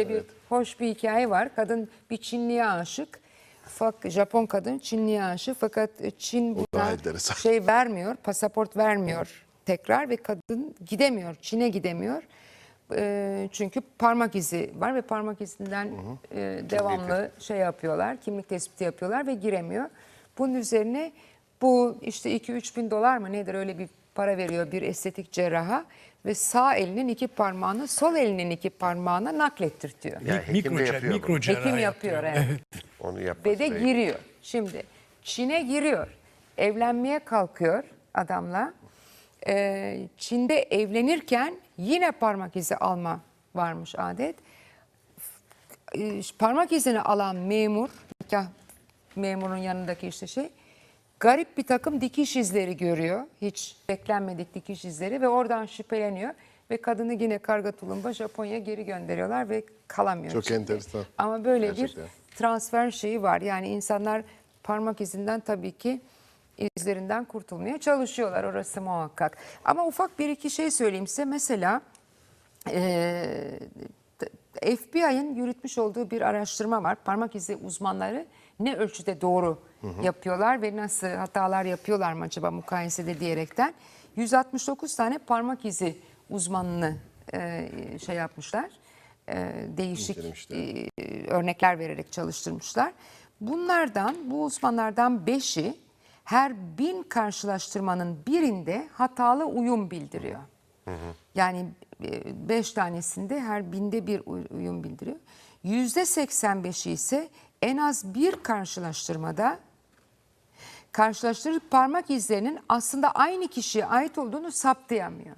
bir hoş bir hikaye var. Kadın bir Çinliye aşık. Fak, Japon kadın Çinliye aşık fakat Çin daha buna şey vermiyor, pasaport vermiyor tekrar ve kadın gidemiyor, Çin'e gidemiyor. Ee, çünkü parmak izi var ve parmak izinden e, devamlı şey yapıyorlar, kimlik tespiti yapıyorlar ve giremiyor. Bunun üzerine bu işte 2-3 bin dolar mı nedir öyle bir para veriyor bir estetik cerraha ve sağ elinin iki parmağını sol elinin iki parmağına naklettirtiyor. Yani hekim de mikro, cer- yapıyor mikro bunu. Hekim yapıyor evet. Onu yapması Ve de giriyor. Şimdi Çin'e giriyor. Evlenmeye kalkıyor adamla. Ee, Çin'de evlenirken yine parmak izi alma varmış adet. Ee, parmak izini alan memur, nikah memurun yanındaki işte şey, garip bir takım dikiş izleri görüyor. Hiç beklenmedik dikiş izleri ve oradan şüpheleniyor. Ve kadını yine karga tulumba Japonya'ya geri gönderiyorlar ve kalamıyor. Çok Çin'de. enteresan. Ama böyle Gerçekten. bir transfer şeyi var. Yani insanlar parmak izinden tabii ki izlerinden kurtulmaya çalışıyorlar orası muhakkak. Ama ufak bir iki şey söyleyeyim size. Mesela eee, FBI'ın yürütmüş olduğu bir araştırma var. Parmak izi uzmanları ne ölçüde doğru yapıyorlar ve nasıl hatalar yapıyorlar mı acaba mukayesede diyerekten. 169 tane parmak izi uzmanını eee, şey yapmışlar. Eee, değişik eee, örnekler vererek çalıştırmışlar. Bunlardan, bu uzmanlardan beşi her bin karşılaştırmanın birinde hatalı uyum bildiriyor. Yani e, beş tanesinde her binde bir uy- uyum bildiriyor. Yüzde 85'i ise en az bir karşılaştırmada karşılaştırıp parmak izlerinin aslında aynı kişiye ait olduğunu saptayamıyor.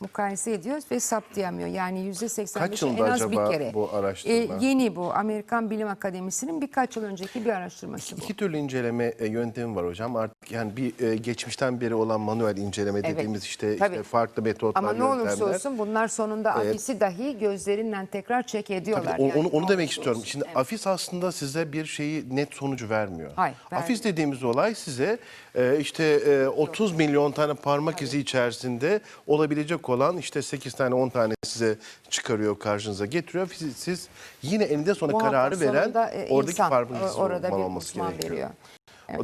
Mukayese ediyoruz ve saptayamıyor. Yani yüzde 85 Kaç en yılda az bir kere. bu araştırma? E, yeni bu. Amerikan Bilim Akademisi'nin birkaç yıl önceki bir araştırması bu. İki türlü inceleme e, yöntemi var hocam. Artık yani bir e, geçmişten beri olan manuel inceleme Evet. dediğimiz işte, Tabii. işte farklı metotlar, Ama ne olursa yöntemler. olsun bunlar sonunda afisi dahi gözlerinden tekrar çek ediyorlar. Tabii, Yani onu, onu demek olursa istiyorum. olsun. Şimdi Evet. afis aslında size bir şeyi net sonucu vermiyor. Hayır, vermiyor. Afis dediğimiz olay size e, işte e, 30 milyon tane parmak izi içerisinde olabilecek olan işte 8 tane 10 tane size çıkarıyor karşınıza getiriyor. Siz, siz yine eninde sonra Muhakkak kararı veren e, oradaki insan, o- izi orada bir olması uzman gerekiyor. veriyor.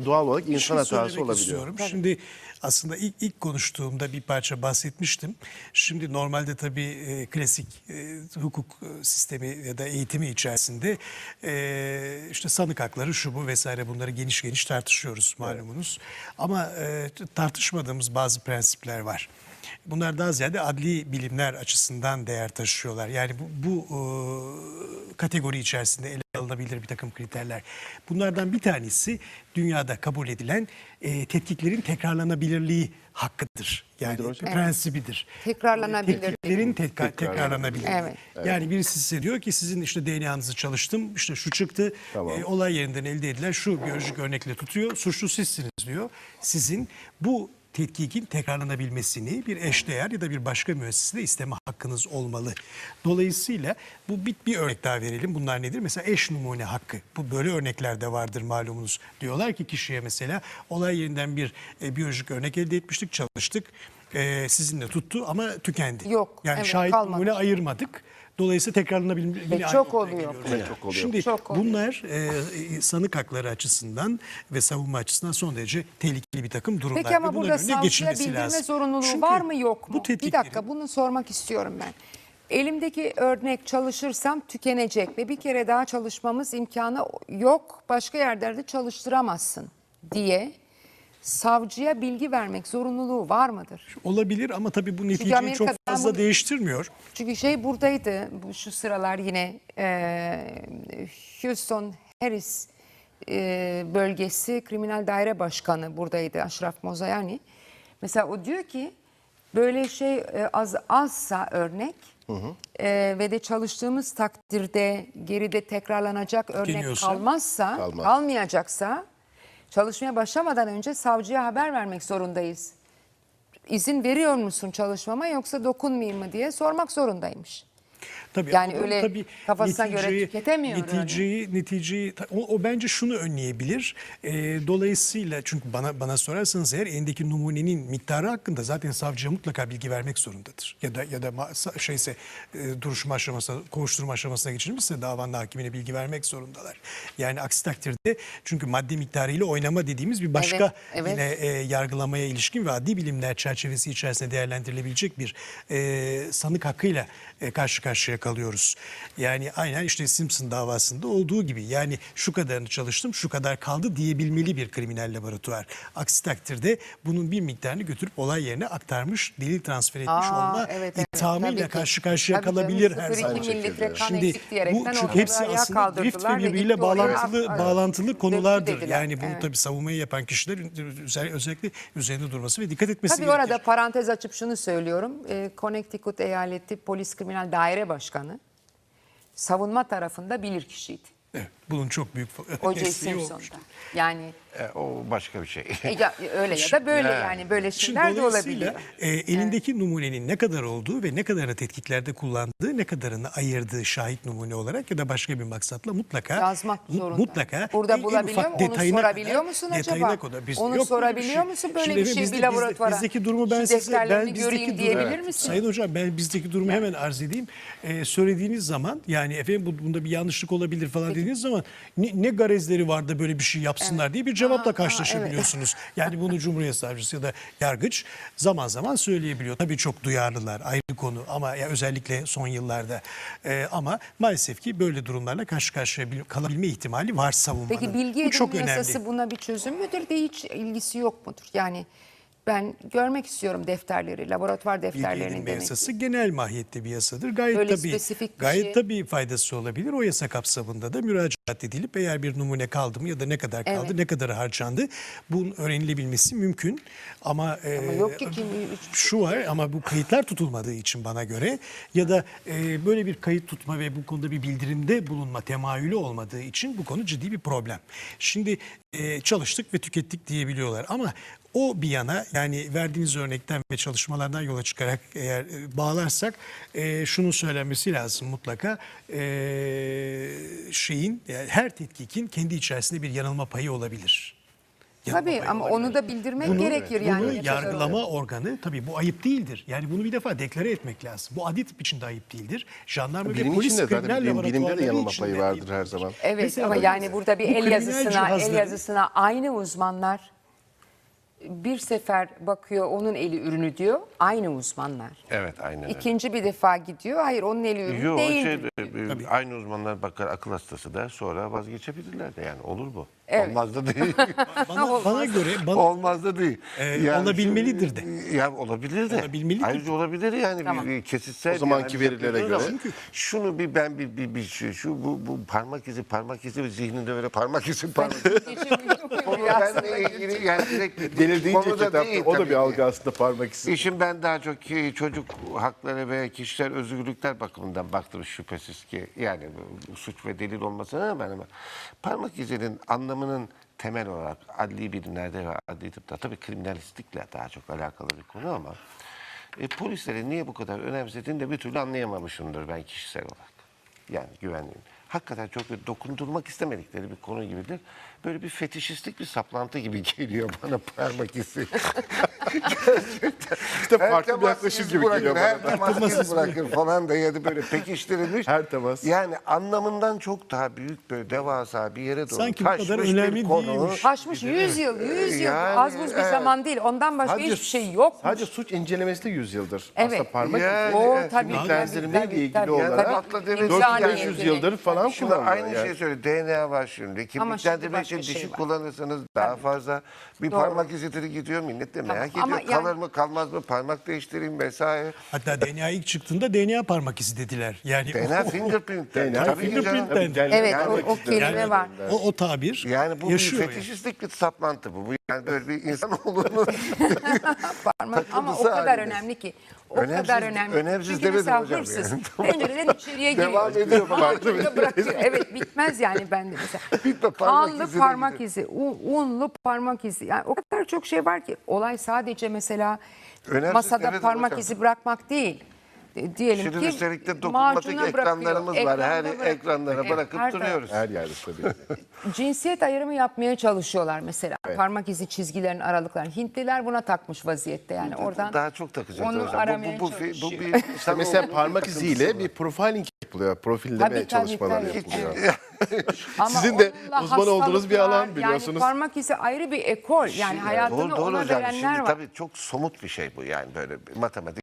Doğal olarak insan Şunu hatası olabiliyor. istiyorum. Şimdi aslında ilk, ilk konuştuğumda bir parça bahsetmiştim. Şimdi normalde tabii e, klasik e, hukuk e, sistemi ya da eğitimi içerisinde e, işte sanık hakları şu bu vesaire bunları geniş geniş tartışıyoruz malumunuz. Ama e, tartışmadığımız bazı prensipler var. Bunlar daha ziyade adli bilimler açısından değer taşıyorlar. Yani bu, bu e, kategori içerisinde ele alınabilir bir takım kriterler. Bunlardan bir tanesi dünyada kabul edilen e, tetkiklerin tekrarlanabilirliği hakkıdır. Yani prensibidir. Tekrarlanabilirlik. Tetkiklerin tekrar, tekrarlanabilirliği. Evet. Yani birisi size diyor ki sizin işte DNA'nızı çalıştım, işte şu çıktı, Tamam. e, olay yerinden elde edilen şu biyolojik örnekle tutuyor, suçlu sizsiniz diyor. Sizin bu tetkikin tekrarlanabilmesini bir eşdeğer ya da bir başka müessesede isteme hakkınız olmalı. Dolayısıyla bu bir, bir örnek daha verelim. Bunlar nedir? Mesela eş numune hakkı. Bu böyle örnekler de vardır malumunuz. Diyorlar ki kişiye mesela olay yerinden bir e, biyolojik örnek elde etmiştik, çalıştık. E, sizinle tuttu ama tükendi. Yok, Yani evet, şahit kalmadı. numune ayırmadık. Dolayısıyla tekrarlanabilme Ve çok oluyor. Evet, çok oluyor. Şimdi Çok oluyor. bunlar e, e, sanık hakları açısından ve savunma açısından son derece tehlikeli bir takım durumlar. Peki ama ve burada savcıya bildirme lazım. zorunluluğu Çünkü var mı yok mu? Bu bir tetkiklerin- dakika bunu sormak istiyorum ben. Elimdeki örnek çalışırsam tükenecek ve bir kere daha çalışmamız imkanı yok. Başka yerlerde çalıştıramazsın diye savcıya bilgi vermek zorunluluğu var mıdır? Olabilir ama tabii bu neticeyi çok fazla bunu- değiştirmiyor. Çünkü şey buradaydı bu şu sıralar yine e, Houston Harris e, bölgesi kriminal daire başkanı buradaydı Aşraf Mozayani. Mesela o diyor ki böyle şey e, az azsa örnek e, ve de çalıştığımız takdirde geride tekrarlanacak örnek kalmazsa Kalmaz. kalmayacaksa çalışmaya başlamadan önce savcıya haber vermek zorundayız izin veriyor musun çalışmama yoksa dokunmayayım mı diye sormak zorundaymış. Tabii, Yani öyle kafasına göre tüketemiyor. Neticeyi, neticeyi o, o bence şunu önleyebilir. Ee, dolayısıyla çünkü bana bana sorarsanız eğer elindeki numunenin miktarı hakkında zaten savcıya mutlaka bilgi vermek zorundadır. Ya da ya da ma- şeyse e, duruşma aşamasına, kovuşturma aşamasına geçirilmişse davanın hakimine bilgi vermek zorundalar. Yani aksi takdirde çünkü madde miktarıyla oynama dediğimiz bir başka Evet, evet. yine e, yargılamaya ilişkin ve adli bilimler çerçevesi içerisinde değerlendirilebilecek bir e, sanık hakkıyla e, karşı karşıya kalıyoruz. Yani aynen işte Simpson davasında olduğu gibi yani şu kadarını çalıştım şu kadar kaldı diyebilmeli bir kriminal laboratuvar. Aksi takdirde bunun bir miktarını götürüp olay yerine aktarmış, delil transfer etmiş Aa, olma evet, evet. ithamıyla Tabii ki. karşı karşıya Tabii canım, kalabilir her 0,2 zaman. mililitre kan Şimdi eksik bu diyerekten çünkü ortalığı hepsi ayağa aslında drift kaldırdılar ve ve birbiriyle gitti oraya, bağlantılı evet. bağlantılı konulardır. dediler. Yani bunu Evet. tabii savunmayı yapan kişiler özel- özellikle üzerinde durması ve dikkat etmesi Tabii gerekir. orada parantez açıp şunu söylüyorum. Ee, Connecticut Eyaleti Polis Kriminal Daire Başkanı savunma tarafında bilirkişiydi. Evet, bunun çok büyük O.J. Simpson'da. olmuştu. Yani E, o başka bir şey. e, ya, öyle ya da böyle yani böyle Şimdi şeyler de dolayısıyla olabiliyor. e, elindeki numunenin ne kadar olduğu ve ne kadarını tetkiklerde kullandığı, ne kadarını ayırdığı şahit numune olarak ya da başka bir maksatla mutlaka Yazmak mu- zorunda. Mutlaka Burada en- en bulabiliyor ufak mu? Onu detayına sorabiliyor kadar- musun detayına acaba? kadar. Biz- Onu yok böyle bir sorabiliyor şey. musun? Böyle bir şey bizde- bir laboratuvara. Bizdeki durumu ben Şu size defterlerini ben göreyim bizdeki diyebilir durumu- misin? Sayın hocam ben bizdeki durumu hemen arz edeyim. Ee, söylediğiniz zaman yani efendim bu- bunda bir yanlışlık olabilir falan dediğiniz zaman ne, ne garezleri var da böyle bir şey yapsınlar diye bir cevapla karşılaşabiliyorsunuz. Yani bunu Cumhuriyet Savcısı ya da yargıç zaman zaman söyleyebiliyor. Tabii çok duyarlılar ayrı konu ama ya özellikle son yıllarda. Ee, ama maalesef ki böyle durumlarla karşı karşıya bil- kalabilme ihtimali var savunmanın. Peki bilgi Bu çok edinme önemli. yasası buna bir çözüm müdür de hiç ilgisi yok mudur? Yani ben görmek istiyorum defterleri, laboratuvar defterlerini demek. yasası genel mahiyette bir yasadır. Gayet Böyle tabii spesifik bir gayet şey- tabii faydası olabilir. O yasa kapsamında da müracaat edilip eğer bir numune kaldı mı ya da ne kadar kaldı, Evet. ne kadar harcandı bunun öğrenilebilmesi mümkün. Ama, e, Ama yok ki kim- şu var ama bu kayıtlar tutulmadığı için bana göre ya da e, böyle bir kayıt tutma ve bu konuda bir bildirimde bulunma temayülü olmadığı için bu konu ciddi bir problem. Şimdi e, çalıştık ve tükettik diyebiliyorlar ama o bir yana yani verdiğiniz örnekten ve çalışmalardan yola çıkarak eğer e, bağlarsak e, şunun söylenmesi lazım mutlaka E, şeyin yani her tetkikin kendi içerisinde bir yanılma payı olabilir. Tabii ama olabilir. onu da bildirmek Bunu- gerekir yani. Bunu Ne kadar yargılama oluyor? organı tabii bu ayıp değildir. Yani bunu bir defa deklare etmek lazım. Bu adli tıp için de ayıp değildir. Jandarma ve Bilim polis içinde zaten kriminal bilim, bilimde de yanılma payı vardır her zaman. Evet Mesela ama yani burada bir bu el yazısına, el cihazların- yazısına aynı uzmanlar bir sefer bakıyor onun eli ürünü diyor. Aynı uzmanlar. Evet aynen öyle. İkinci bir defa gidiyor. Hayır onun eli ürünü Yok değil. şey, e, aynı uzmanlar bakar akıl hastası der sonra vazgeçebilirler de yani olur bu. Evet. Olmaz da değil. Bana, bana göre bana, Olmaz da değil. Ee, olabilmelidir de. Şu, ya olabilir de. Olabilmelidir Ayrıca olabilir yani Tamam. bir kesitsel. O zamanki yani verilere yapıyoruz göre. ama Şunu bir ben bir, bir, bir şu, şu bu, bu parmak izi parmak izi zihninde öyle parmak izi parmak izi. Konu benimle ilgili yani direkt Denildiğince konuda kitapta değil o da tabii bir ki. algı aslında parmak izi. İşin ben daha çok ki çocuk hakları ve kişisel özgürlükler bakımından baktım şüphesiz ki yani bu suç ve delil olmasına ben ama parmak izinin anlamının temel olarak adli bilimlerde ve adli tıpta tabii kriminalistikle daha çok alakalı bir konu ama e, polisleri niye bu kadar önemsediğini de bir türlü anlayamamışımdır ben kişisel olarak. Yani güvenliğin. Hakikaten çok bir dokundurmak istemedikleri bir konu gibidir. Böyle bir fetişistlik bir saplantı gibi geliyor bana parmak izi. İşte Her farklı bir yaklaşım gibi bırakır, geliyor Her bana. temas iz bırakır falan da ya da böyle pekiştirilmiş. Her temas. Yani anlamından çok daha büyük böyle devasa bir yere doğru Sanki bu kadar taşmış bir önemli konu. değilmiş. Taşmış 100 yıl, 100 yıl. Yani, Az buz bir evet. zaman değil. Ondan başka Sadece- hiçbir şey yok. Sadece suç incelemesi de 100 yıldır. Evet. Aslında parmak Yani, izi O evet, tabii. kimlik tabii, benzerliğiyle tabii, ilgili tabii. olarak Tabii. Atla devlet- İmza 400-500 niyetine. yıldır Şimdi kullanılıyor. aynı yani. şeyi söyle. DNA var şimdi. Ama Kimliklendirmek şimdi için başka dişi şey var. kullanırsanız daha fazla bir Doğru. parmak izidir gidiyor. Millet de merak Ama ediyor. yani- Kalır mı kalmaz mı parmak değiştireyim vesaire. hatta DNA ilk çıktığında DNA parmak izi dediler. Yani DNA fingerprint. DNA Tabii ki canım. Evet Yani- o, o kelime Yani- var. o, o tabir Yani bu yaşıyor. bir yani. fetişistlik bir saplantı bu. Bu yani böyle bir insanoğlunun Parmak ama o takıntısı kadar halinde. önemli ki. O Önemsiz- kadar önemli. önemsiz Çünkü demedim hocam hırsız yani. pencereden içeriye giriyor. Devam ediyor. Farklı bir bırakıyor. Evet bitmez yani bende mesela. Bitme, parmak Kanlı izine parmak izi, un- unlu parmak izi. Yani o kadar çok şey var ki olay sadece mesela Önemsiz masada demedim parmak hocam. izi bırakmak değil. E, diyelim Şimdi ki üstelik de dokunmatik macuna ekranlarımız bırakıyor. var. Her Ekranda bırakıyor. ekranlara Evet, bırakıp her taraf- duruyoruz. Her yerde tabii. cinsiyet ayrımı yapmaya çalışıyorlar mesela. Parmak izi çizgilerin aralıklarını. Hintliler buna takmış vaziyette yani oradan. Daha çok takacağız onu hocam. aramaya bu, bu, bu, bu çalışıyor. bir İşte mesela parmak iziyle bir profiling yapılıyor. Profilleme Tabii, tabii, çalışmaları tabii. yapılıyor. Ama Sizin de onunla uzman olduğunuz bir alan biliyorsunuz. Yani parmak izi ayrı bir ekol. Yani hayatını doğru, doğru ona hocam. verenler Şimdi var. tabii çok somut bir şey bu yani böyle bir matematik